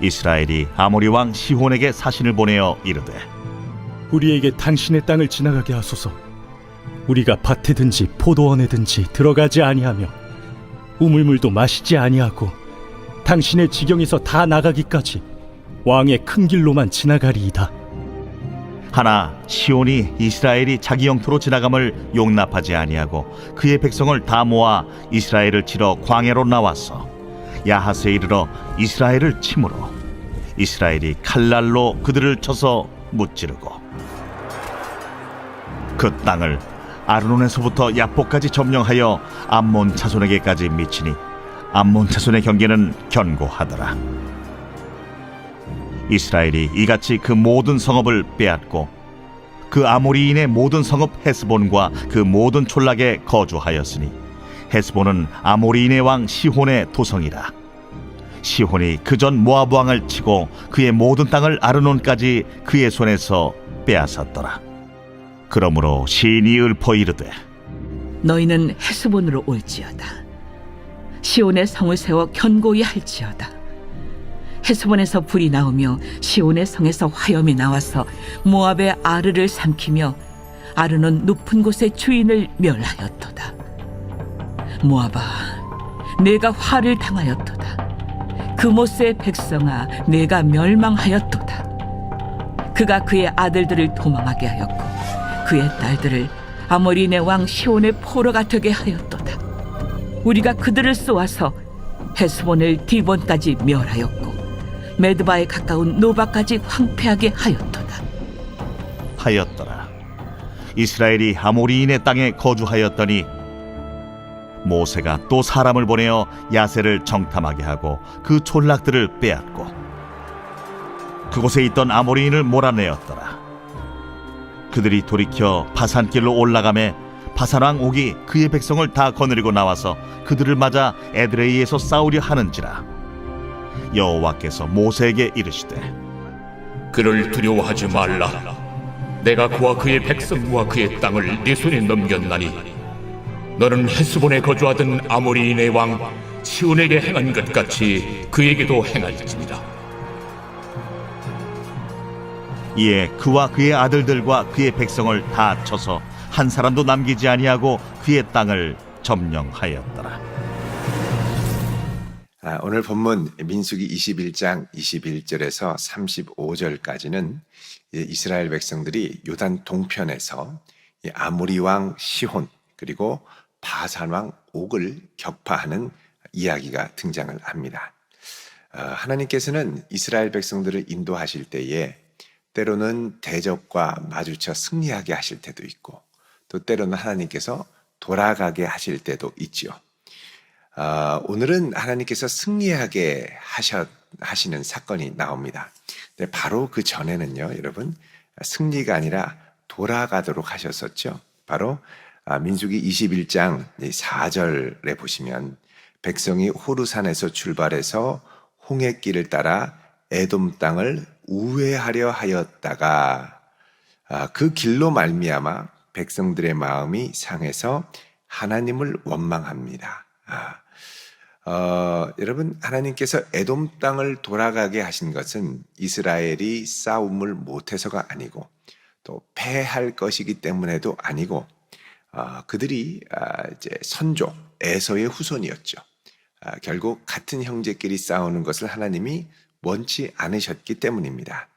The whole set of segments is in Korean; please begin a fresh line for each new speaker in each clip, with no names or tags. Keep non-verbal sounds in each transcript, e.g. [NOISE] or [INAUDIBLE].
이스라엘이 아모리 왕 시혼에게 사신을 보내어 이르되
우리에게 당신의 땅을 지나가게 하소서. 우리가 밭에든지 포도원에든지 들어가지 아니하며 우물물도 마시지 아니하고 당신의 지경에서 다 나가기까지 왕의 큰 길로만 지나가리이다.
하나 시온이 이스라엘이 자기 영토로 지나감을 용납하지 아니하고 그의 백성을 다 모아 이스라엘을 치러 광야로 나왔어 야하스에 이르러 이스라엘을 치므로 이스라엘이 칼날로 그들을 쳐서 무찌르고 그 땅을 아르논에서부터 야포까지 점령하여 암몬 자손에게까지 미치니 암몬 자손의 경계는 견고하더라. 이스라엘이 이같이 그 모든 성읍을 빼앗고 그 아모리인의 모든 성읍 헤스본과 그 모든 촌락에 거주하였으니 헤스본은 아모리인의 왕 시혼의 도성이라 시혼이 그 전 모압 왕을 치고 그의 모든 땅을 아르논까지 그의 손에서 빼앗았더라 그러므로 시인이 읊어 이르되
너희는 헤스본으로 올지어다. 시온의 성을 세워 견고히 할지어다. 헤스본에서 불이 나오며 시온의 성에서 화염이 나와서 모압의 아르를 삼키며 아르는 높은 곳의 주인을 멸하였도다. 모압아, 내가 화를 당하였도다. 그모스의 백성아, 내가 멸망하였도다. 그가 그의 아들들을 도망하게 하였고 그의 딸들을 아모리네 왕 시온의 포로가 되게 하였도다. 우리가 그들을 쏘아서 헤스본을 디본까지 멸하였고 메드바에 가까운 노바까지 황폐하게 하였도다.
하였더라. 이스라엘이 아모리인의 땅에 거주하였더니 모세가 또 사람을 보내어 야세를 정탐하게 하고 그 촌락들을 빼앗고 그곳에 있던 아모리인을 몰아내었더라. 그들이 돌이켜 바산길로 올라가매 바산왕 옥이 그의 백성을 다 거느리고 나와서 그들을 맞아 에드레이에서 싸우려 하는지라 여호와께서 모세에게 이르시되
그를 두려워하지 말라. 내가 그와 그의 백성과 그의 땅을 네 손에 넘겼나니 너는 헤스본에 거주하던 아모리인의 왕 시온에게 행한 것 같이 그에게도 행할지니라.
이에 그와 그의 아들들과 그의 백성을 다 쳐서 한 사람도 남기지 아니하고 그의 땅을 점령하였더라.
아, 오늘 본문 민수기 21장 21절에서 35절까지는 이스라엘 백성들이 요단 동편에서 이 아모리 왕 시혼 그리고 바산 왕 옥을 격파하는 이야기가 등장을 합니다. 어, 하나님께서는 이스라엘 백성들을 인도하실 때에 때로는 대적과 마주쳐 승리하게 하실 때도 있고 또 때로는 하나님께서 돌아가게 하실 때도 있지요. 어, 오늘은 하나님께서 승리하게 하셨, 하시는 사건이 나옵니다. 근데 바로 그 전에는요, 여러분, 승리가 아니라 돌아가도록 하셨었죠. 바로 아, 민수기 21장 4절에 보시면 백성이 호르산에서 출발해서 홍해길을 따라 에돔 땅을 우회하려 하였다가 아, 그 길로 말미암아 백성들의 마음이 상해서 하나님을 원망합니다. 아, 어, 여러분 하나님께서 에돔 땅을 돌아가게 하신 것은 이스라엘이 싸움을 못해서가 아니고 또 패할 것이기 때문에도 아니고 어, 그들이 아, 이제 선조 에서의 후손이었죠. 아, 결국 같은 형제끼리 싸우는 것을 하나님이 원치 않으셨기 때문입니다.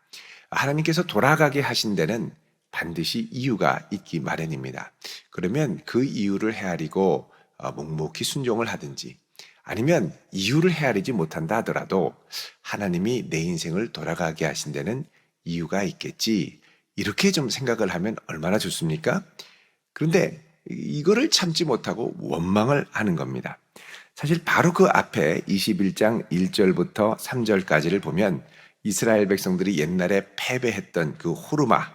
하나님께서 돌아가게 하신 데는 반드시 이유가 있기 마련입니다. 그러면 그 이유를 헤아리고 어, 묵묵히 순종을 하든지 아니면 이유를 헤아리지 못한다 하더라도 하나님이 내 인생을 돌아가게 하신 데는 이유가 있겠지. 이렇게 좀 생각을 하면 얼마나 좋습니까? 그런데 이거를 참지 못하고 원망을 하는 겁니다. 사실 바로 그 앞에 21장 1절부터 3절까지를 보면 이스라엘 백성들이 옛날에 패배했던 그 호르마,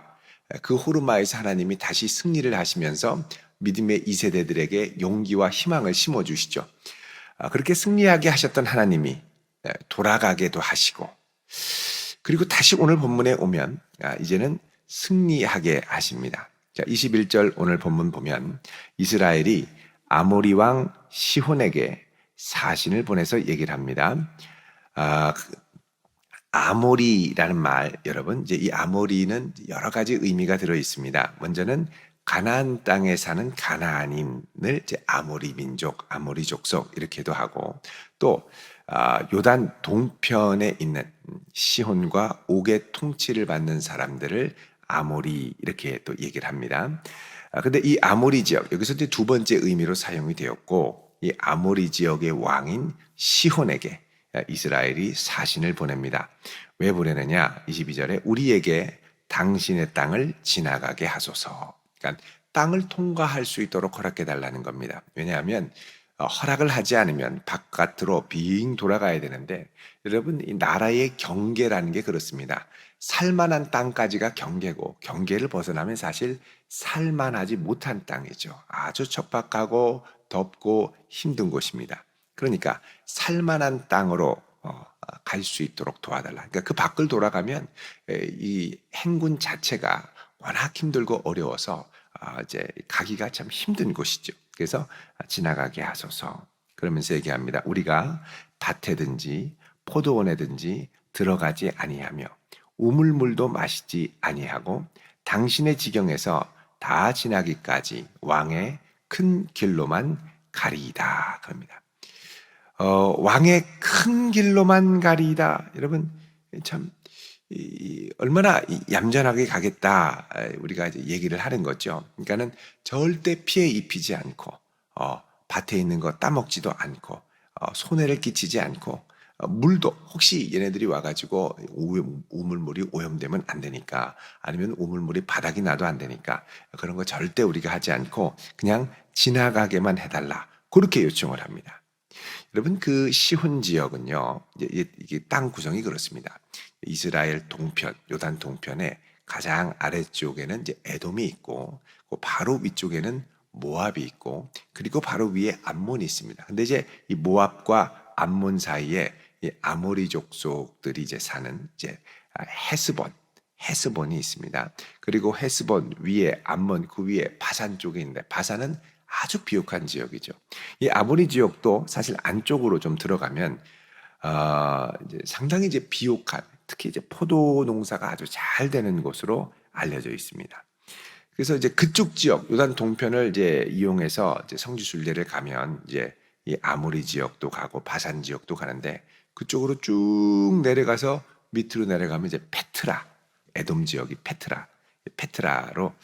그 호르마에서 하나님이 다시 승리를 하시면서 믿음의 2세대들에게 용기와 희망을 심어주시죠. 아, 그렇게 승리하게 하셨던 하나님이 돌아가게도 하시고, 그리고 다시 오늘 본문에 오면 아, 이제는 승리하게 하십니다. 자, 21절 오늘 본문 보면 이스라엘이 아모리 왕 시혼에게 사신을 보내서 얘기를 합니다. 아, 아모리라는 말 여러분 이제 이 아모리는 여러 가지 의미가 들어 있습니다. 먼저는 가나안 땅에 사는 가나안인을 이제 아모리 민족, 아모리 족속 이렇게도 하고 또 아, 요단 동편에 있는 시혼과 옥의 통치를 받는 사람들을 아모리 이렇게 또 얘기를 합니다. 아, 근데 이 아모리 지역 여기서 이제 두 번째 의미로 사용이 되었고 이 아모리 지역의 왕인 시혼에게 이스라엘이 사신을 보냅니다. 왜 보내느냐? 22절에 우리에게 당신의 땅을 지나가게 하소서. 그러니까 땅을 통과할 수 있도록 허락해 달라는 겁니다. 왜냐하면 어, 허락을 하지 않으면 바깥으로 빙 돌아가야 되는데 여러분 이 나라의 경계라는 게 그렇습니다. 살만한 땅까지가 경계고 경계를 벗어나면 사실 살만하지 못한 땅이죠. 아주 척박하고 덥고 힘든 곳입니다. 그러니까 살만한 땅으로 어, 갈수 있도록 도와달라. 그러니까 그 밖을 돌아가면 에, 이 행군 자체가 워낙 힘들고 어려워서 아, 이제 가기가 참 힘든 곳이죠. 그래서 지나가게 하소서. 그러면서 얘기합니다. 우리가 밭에든지 포도원에든지 들어가지 아니하며 우물물도 마시지 아니하고 당신의 지경에서 다 지나기까지 왕의 큰 길로만 가리이다. 그럽니다. 어, 왕의 큰 길로만 가리이다. 여러분 참 이, 얼마나 이 얌전하게 가겠다 에, 우리가 이제 얘기를 하는 거죠. 그러니까는 절대 피해 입히지 않고 어, 밭에 있는 거 따먹지도 않고 어, 손해를 끼치지 않고 어, 물도 혹시 얘네들이 와가지고 우- 우물물이 오염되면 안 되니까 아니면 우물물이 바닥이 나도 안 되니까 그런 거 절대 우리가 하지 않고 그냥 지나가게만 해달라 그렇게 요청을 합니다. 여러분 그 시혼 지역은요 이게 땅 구성이 그렇습니다. 이스라엘 동편 요단 동편에 가장 아래쪽에는 이제 에돔이 있고 그 바로 위쪽에는 모압이 있고 그리고 바로 위에 암몬이 있습니다. 근데 이제 이 모압과 암몬 사이에 이 아모리 족속들이 이제 사는 이제 아, 헤스본 헤스본이 있습니다. 그리고 헤스본 위에 암몬 그 위에 바산 쪽에 있는데 바산은 아주 비옥한 지역이죠. 이 아모리 지역도 사실 안쪽으로 좀 들어가면 어, 이제 상당히 이제 비옥한 특히 이제 포도 농사가 아주 잘 되는 곳으로 알려져 있습니다. 그래서 이제 그쪽 지역 요단 동편을 이제 이용해서 이제 성지 순례를 가면 이제 이 아모리 지역도 가고 바산 지역도 가는데 그쪽으로 쭉 내려가서 밑으로 내려가면 이제 페트라 에돔 지역이 페트라 페트라로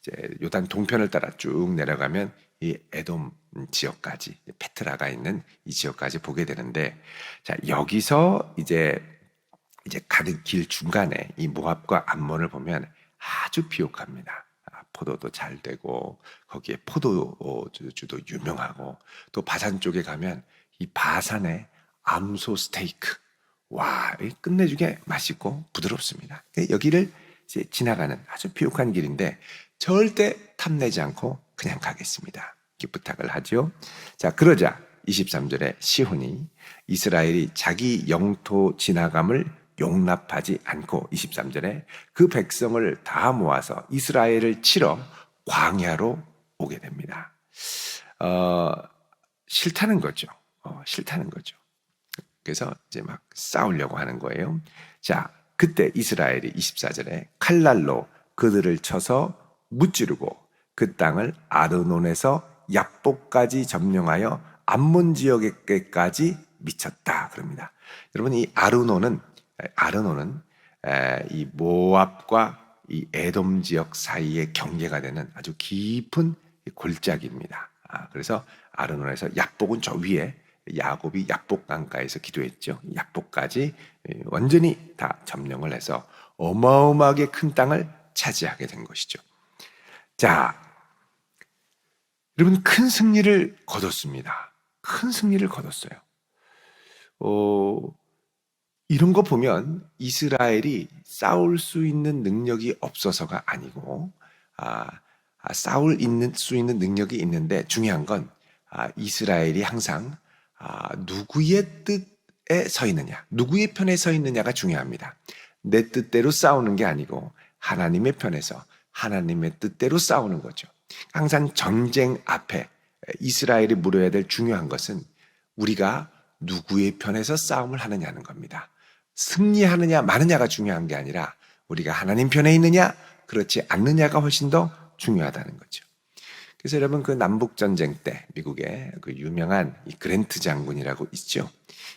이제 요단 동편을 따라 쭉 내려가면 이 에돔 지역까지 페트라가 있는 이 지역까지 보게 되는데 자 여기서 이제 이제 가는 길 중간에 이 모압과 암몬을 보면 아주 비옥합니다. 아, 포도도 잘 되고 거기에 포도주도 유명하고 또 바산 쪽에 가면 이 바산의 암소 스테이크 와이 끝내주게 맛있고 부드럽습니다. 여기를 이제 지나가는 아주 비옥한 길인데 절대 탐내지 않고 그냥 가겠습니다. 이렇게 부탁을 하죠. 자 그러자 23절에 시혼이 이스라엘이 자기 영토 지나감을 용납하지 않고 23절에 그 백성을 다 모아서 이스라엘을 치러 광야로 오게 됩니다. 어, 싫다는 거죠. 어, 싫다는 거죠. 그래서 이제 막 싸우려고 하는 거예요. 자, 그때 이스라엘이 24절에 칼날로 그들을 쳐서 무찌르고 그 땅을 아르논에서 야복까지 점령하여 암몬 지역에까지 미쳤다 그럽니다. 여러분 이 아르논은 아르논은 에, 이 모압과 이 에돔 지역 사이의 경계가 되는 아주 깊은 골짜기입니다. 아, 그래서 아르논에서 야복은 저 위에 야곱이 야복 강가에서 기도했죠. 야복까지 완전히 다 점령을 해서 어마어마하게 큰 땅을 차지하게 된 것이죠. 자, 여러분 큰 승리를 거뒀습니다. 큰 승리를 거뒀어요. 어, 이런 거 보면 이스라엘이 싸울 수 있는 능력이 없어서가 아니고 아, 아, 싸울 있는 수 있는 능력이 있는데 중요한 건 아, 이스라엘이 항상 아, 누구의 뜻에 서 있느냐, 누구의 편에 서 있느냐가 중요합니다. 내 뜻대로 싸우는 게 아니고 하나님의 편에서 하나님의 뜻대로 싸우는 거죠. 항상 전쟁 앞에 이스라엘이 물어야 될 중요한 것은 우리가 누구의 편에서 싸움을 하느냐는 겁니다. 승리하느냐 마느냐가 중요한 게 아니라 우리가 하나님 편에 있느냐 그렇지 않느냐가 훨씬 더 중요하다는 거죠. 그래서 여러분 그 남북 전쟁 때 미국의 그 유명한 이 그랜트 장군이라고 있죠.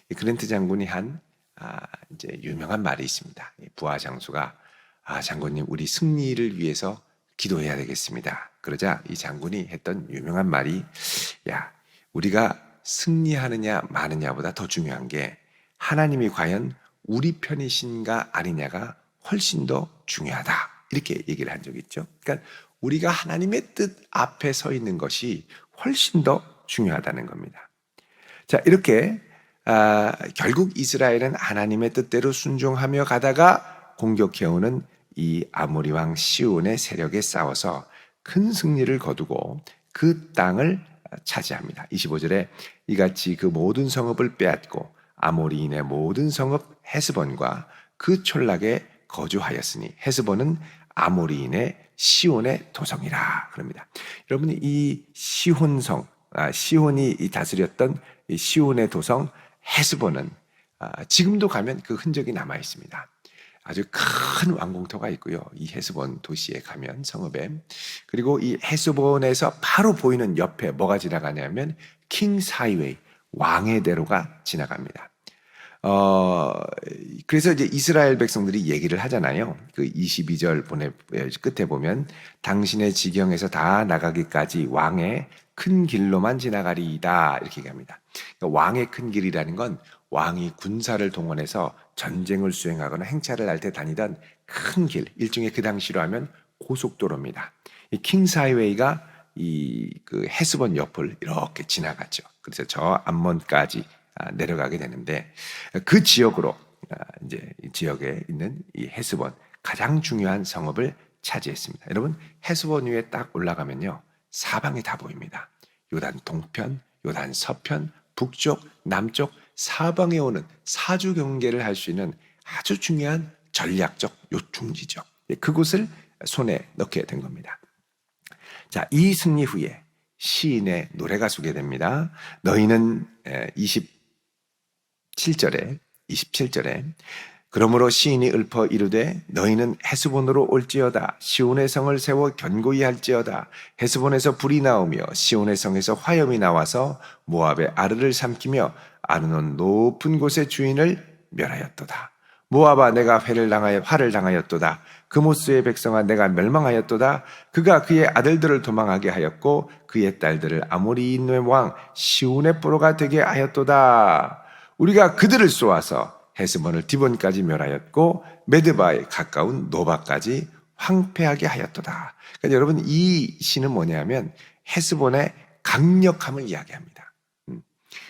이 그랜트 장군이 한 아, 이제 유명한 말이 있습니다. 이 부하 장수가 아 장군님 우리 승리를 위해서 기도해야 되겠습니다. 그러자 이 장군이 했던 유명한 말이 야 우리가 승리하느냐 마느냐보다 더 중요한 게 하나님이 과연 우리 편이신가 아니냐가 훨씬 더 중요하다. 이렇게 얘기를 한 적이 있죠. 그러니까 우리가 하나님의 뜻 앞에 서 있는 것이 훨씬 더 중요하다는 겁니다. 자, 이렇게 아, 결국 이스라엘은 하나님의 뜻대로 순종하며 가다가 공격해오는 이 아모리 왕 시온의 세력에 싸워서 큰 승리를 거두고 그 땅을 차지합니다. 25절에 이같이 그 모든 성읍을 빼앗고 아모리인의 모든 성읍 헤스본과 그 촌락에 거주하였으니 헤스본은 아모리인의 시온의 도성이라 그럽니다. 여러분이 이 시혼성 아, 시온이 이 다스렸던 이 시온의 도성 헤스본은 아, 지금도 가면 그 흔적이 남아 있습니다. 아주 큰 왕궁터가 있고요. 이 헤스본 도시에 가면 성읍에 그리고 이 헤스본에서 바로 보이는 옆에 뭐가 지나가냐면 킹스 하이웨이 왕의 대로가 지나갑니다. 어, 그래서 이제 이스라엘 백성들이 얘기를 하잖아요. 그 22절 보내, 끝에 보면 당신의 지경에서 다 나가기까지 왕의 큰 길로만 지나가리이다. 이렇게 얘기합니다. 그러니까 왕의 큰 길이라는 건 왕이 군사를 동원해서 전쟁을 수행하거나 행차를 할 때 다니던 큰 길, 일종의 그 당시로 하면 고속도로입니다. 이 킹스 하이웨이가 이그 헤스본 옆을 이렇게 지나갔죠. 그래서 저 암몬까지 아, 내려가게 되는데 그 지역으로 아, 이제 이 지역에 있는 이 헤스본 가장 중요한 성읍을 차지했습니다. 여러분 헤스본 위에 딱 올라가면요 사방이 다 보입니다. 요단 동편, 요단 서편, 북쪽, 남쪽 사방에 오는 사주 경계를 할 수 있는 아주 중요한 전략적 요충지죠. 예, 그곳을 손에 넣게 된 겁니다. 자, 이 승리 후에 시인의 노래가 소개됩니다. 너희는 27절에 27절에 그러므로 시인이 읊어 이르되 너희는 헤스본으로 올지어다. 시온의 성을 세워 견고히 할지어다. 헤스본에서 불이 나오며 시온의 성에서 화염이 나와서 모압의 아르를 삼키며 아르논 높은 곳의 주인을 멸하였도다. 모압아 내가 회를 당하여 화를 당하였도다. 그모스의 백성아 내가 멸망하였도다. 그가 그의 아들들을 도망하게 하였고 그의 딸들을 아모리인의 왕 시온의 포로가 되게 하였도다 우리가 그들을 쏘아서 헤스본을 디본까지 멸하였고 메드바에 가까운 노바까지 황폐하게 하였도다. 그러니까 여러분 이 시는 뭐냐면 헤스본의 강력함을 이야기합니다. 음.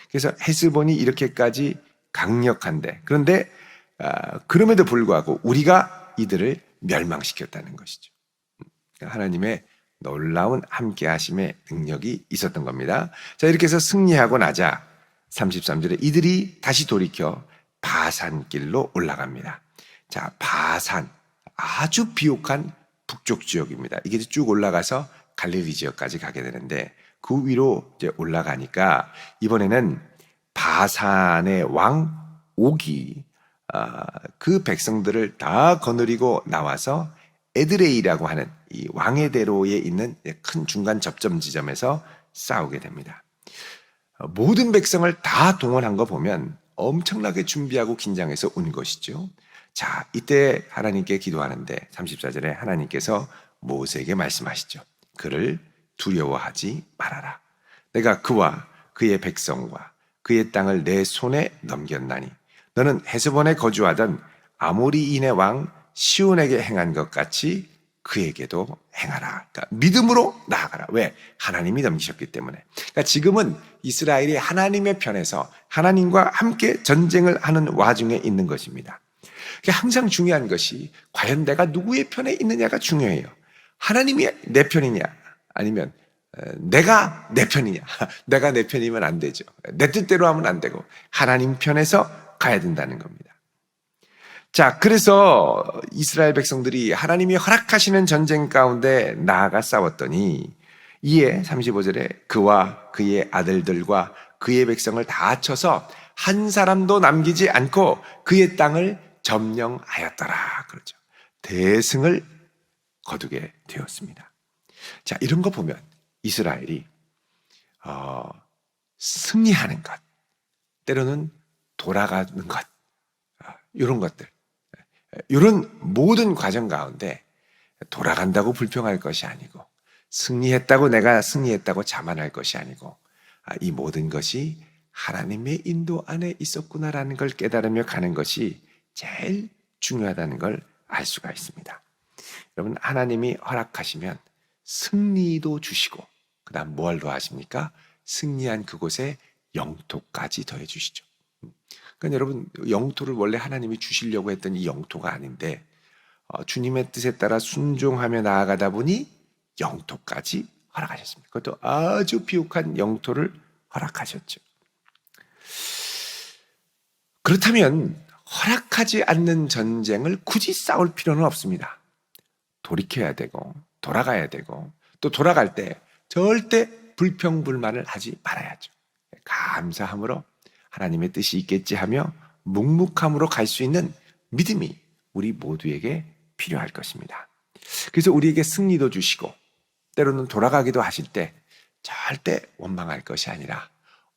그래서 헤스본이 이렇게까지 강력한데 그런데 아, 그럼에도 불구하고 우리가 이들을 멸망시켰다는 것이죠. 음. 그러니까 하나님의 놀라운 함께하심의 능력이 있었던 겁니다. 자 이렇게 해서 승리하고 나자 33절에 이들이 다시 돌이켜 바산길로 올라갑니다. 자, 바산. 아주 비옥한 북쪽 지역입니다. 이게 쭉 올라가서 갈릴리 지역까지 가게 되는데 그 위로 이제 올라가니까 이번에는 바산의 왕 옥이 아, 그 백성들을 다 거느리고 나와서 에드레이라고 하는 이 왕의 대로에 있는 큰 중간 접점 지점에서 싸우게 됩니다. 모든 백성을 다 동원한 거 보면 엄청나게 준비하고 긴장해서 온 것이죠. 자, 이때 하나님께 기도하는데 34절에 하나님께서 모세에게 말씀하시죠. 그를 두려워하지 말아라. 내가 그와 그의 백성과 그의 땅을 내 손에 넘겼나니 너는 헤스본에 거주하던 아모리인의 왕 시온에게 행한 것 같이 그에게도 행하라. 그러니까 믿음으로 나아가라. 왜? 하나님이 넘기셨기 때문에. 그러니까 지금은 이스라엘이 하나님의 편에서 하나님과 함께 전쟁을 하는 와중에 있는 것입니다. 그러니까 항상 중요한 것이 과연 내가 누구의 편에 있느냐가 중요해요. 하나님이 내 편이냐 아니면 내가 내 편이냐. [LAUGHS] 내가 내 편이면 안 되죠. 내 뜻대로 하면 안 되고 하나님 편에서 가야 된다는 겁니다. 자, 그래서 이스라엘 백성들이 하나님이 허락하시는 전쟁 가운데 나아가 싸웠더니 이에 35절에 그와 그의 아들들과 그의 백성을 다 쳐서 한 사람도 남기지 않고 그의 땅을 점령하였더라 그러죠. 대승을 거두게 되었습니다. 자 이런 거 보면 이스라엘이 어, 승리하는 것, 때로는 돌아가는 것, 아, 이런 것들, 이런 모든 과정 가운데 돌아간다고 불평할 것이 아니고 승리했다고 내가 승리했다고 자만할 것이 아니고 아, 이 모든 것이 하나님의 인도 안에 있었구나라는 걸 깨달으며 가는 것이 제일 중요하다는 걸 알 수가 있습니다. 여러분 하나님이 허락하시면 승리도 주시고 그다음 뭘 더하십니까? 승리한 그곳에 영토까지 더해 주시죠. 그러니까 여러분 영토를 원래 하나님이 주시려고 했던 이 영토가 아닌데 어, 주님의 뜻에 따라 순종하며 나아가다 보니 영토까지 허락하셨습니다. 그것도 아주 비옥한 영토를 허락하셨죠. 그렇다면 허락하지 않는 전쟁을 굳이 싸울 필요는 없습니다. 돌이켜야 되고 돌아가야 되고 또 돌아갈 때 절대 불평불만을 하지 말아야죠. 감사함으로 하나님의 뜻이 있겠지 하며 묵묵함으로 갈 수 있는 믿음이 우리 모두에게 필요할 것입니다. 그래서 우리에게 승리도 주시고 때로는 돌아가기도 하실 때 절대 원망할 것이 아니라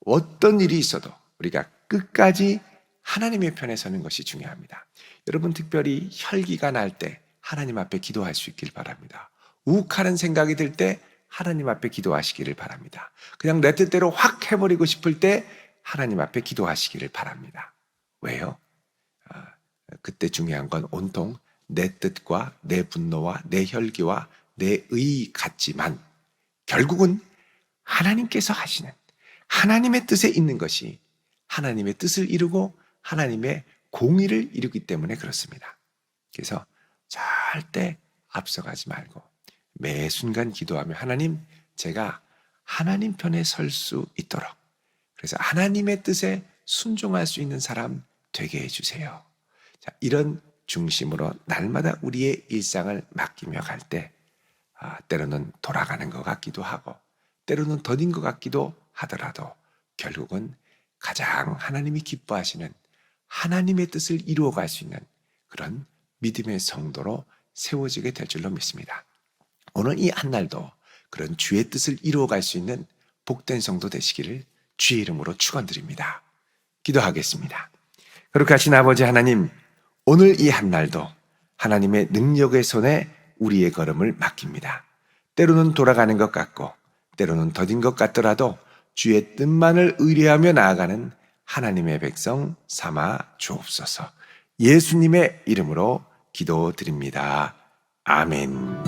어떤 일이 있어도 우리가 끝까지 하나님의 편에 서는 것이 중요합니다. 여러분 특별히 혈기가 날 때 하나님 앞에 기도할 수 있길 바랍니다. 욱하는 생각이 들 때 하나님 앞에 기도하시기를 바랍니다. 그냥 내 뜻대로 확 해버리고 싶을 때 하나님 앞에 기도하시기를 바랍니다. 왜요? 아, 그때 중요한 건 온통 내 뜻과 내 분노와 내 혈기와 내 의 같지만 결국은 하나님께서 하시는 하나님의 뜻에 있는 것이 하나님의 뜻을 이루고 하나님의 공의를 이루기 때문에 그렇습니다. 그래서 절대 앞서가지 말고 매 순간 기도하며 하나님 제가 하나님 편에 설 수 있도록 그래서 하나님의 뜻에 순종할 수 있는 사람 되게 해주세요. 자, 이런 중심으로 날마다 우리의 일상을 맡기며 갈 때, 아, 때로는 돌아가는 것 같기도 하고, 때로는 더딘 것 같기도 하더라도, 결국은 가장 하나님이 기뻐하시는 하나님의 뜻을 이루어갈 수 있는 그런 믿음의 성도로 세워지게 될 줄로 믿습니다. 오늘 이 한날도 그런 주의 뜻을 이루어갈 수 있는 복된 성도 되시기를 주의 이름으로 축원드립니다. 기도하겠습니다. 그렇게 하신 아버지 하나님, 오늘 이 한날도 하나님의 능력의 손에 우리의 걸음을 맡깁니다. 때로는 돌아가는 것 같고, 때로는 더딘 것 같더라도 주의 뜻만을 의뢰하며 나아가는 하나님의 백성 삼아 주옵소서. 예수님의 이름으로 기도드립니다. 아멘.